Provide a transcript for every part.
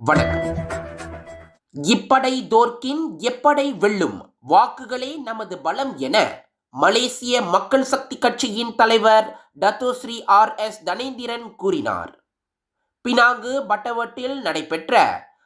வணக்கம். இப்படை தோற்கின் எப்படை வெல்லும் வாக்குகளே நமது பலம் என மலேசிய மக்கள் சக்தி கட்சியின் தலைவர் டத்தோஸ்ரீ ஆர் எஸ் தனேந்திரன் கூறினார். பினாங்கு பட்டவட்டில் நடைபெற்ற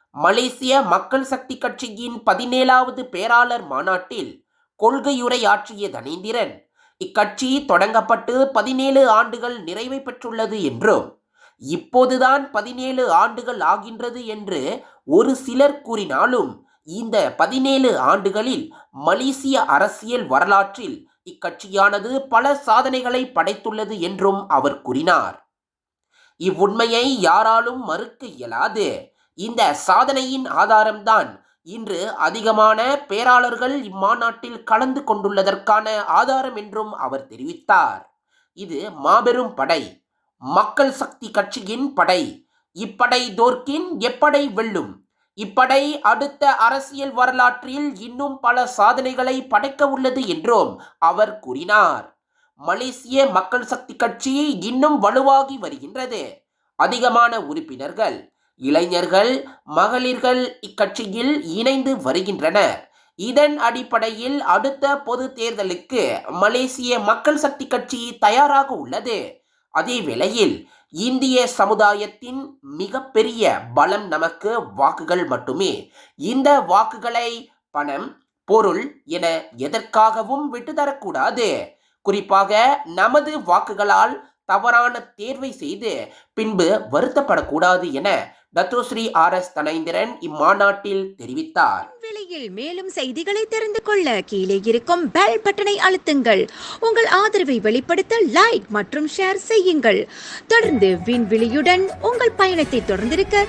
மலேசிய மக்கள் சக்தி கட்சியின் பதினேழாவது பேராளர் மாநாட்டில் கொள்கையுரையாற்றிய தனேந்திரன் இக்கட்சி தொடங்கப்பட்டு பதினேழு ஆண்டுகள் நிறைவை பெற்றுள்ளது என்றும் இப்போதுதான் பதினேழு ஆண்டுகள் ஆகின்றது என்று ஒரு சிலர் கூறினாலும் இந்த பதினேழு ஆண்டுகளில் மலேசிய அரசியல் வரலாற்றில் இக்கட்சியானது பல சாதனைகளை படைத்துள்ளது என்றும் அவர் கூறினார். இவ்வுண்மையை யாராலும் மறுக்க இயலாது. இந்த சாதனையின் ஆதாரம்தான் இன்று அதிகமான பேராளர்கள் இம்மாநாட்டில் கலந்து கொண்டுள்ளதற்கான ஆதாரம் என்றும் அவர் தெரிவித்தார். இது மாபெரும் படை. மக்கள் சக்தி கட்சியின் படை. இப்படை தோற்கின் எப்படை வெல்லும்? இப்படை அடுத்த அரசியல் வரலாற்றில் இன்னும் பல சாதனைகளை படைக்க உள்ளது என்றும் அவர் கூறினார். மலேசிய மக்கள் சக்தி கட்சி இன்னும் வலுவாகி வருகின்றது. அதிகமான உறுப்பினர்கள் இளைஞர்கள் மகளிர்கள் இக்கட்சியில் இணைந்து வருகின்றனர். இதன் அடிப்படையில் அடுத்த பொது தேர்தலுக்கு மலேசிய மக்கள் சக்தி கட்சி தயாராக உள்ளது. அதே வேளையில் இந்திய சமுதாயத்தின் மிகப்பெரிய பலம் நமக்கு வாக்குகள் மட்டுமே. இந்த வாக்குகளை பணம் பொருள் என எதற்காகவும் விட்டுதரக்கூடாது குறிப்பாக நமது வாக்குகளால் தவறான தேர்வை செய்து பின்பு வருத்தப்படக்கூடாது என தத்துஸ்ரீ ஆர் எஸ் தனேந்திரன் இம்மாநாட்டில் தெரிவித்தார். வெளியில் மேலும் செய்திகளை தெரிந்து கொள்ள கீழே இருக்கும் பெல் பட்டனை அழுத்துங்கள். உங்கள் ஆதரவை வெளிப்படுத்த லைக் மற்றும் ஷேர் செய்யுங்கள். தொடர்ந்து விண்வெளியுடன் உங்கள் பயணத்தை தொடர்ந்திருக்க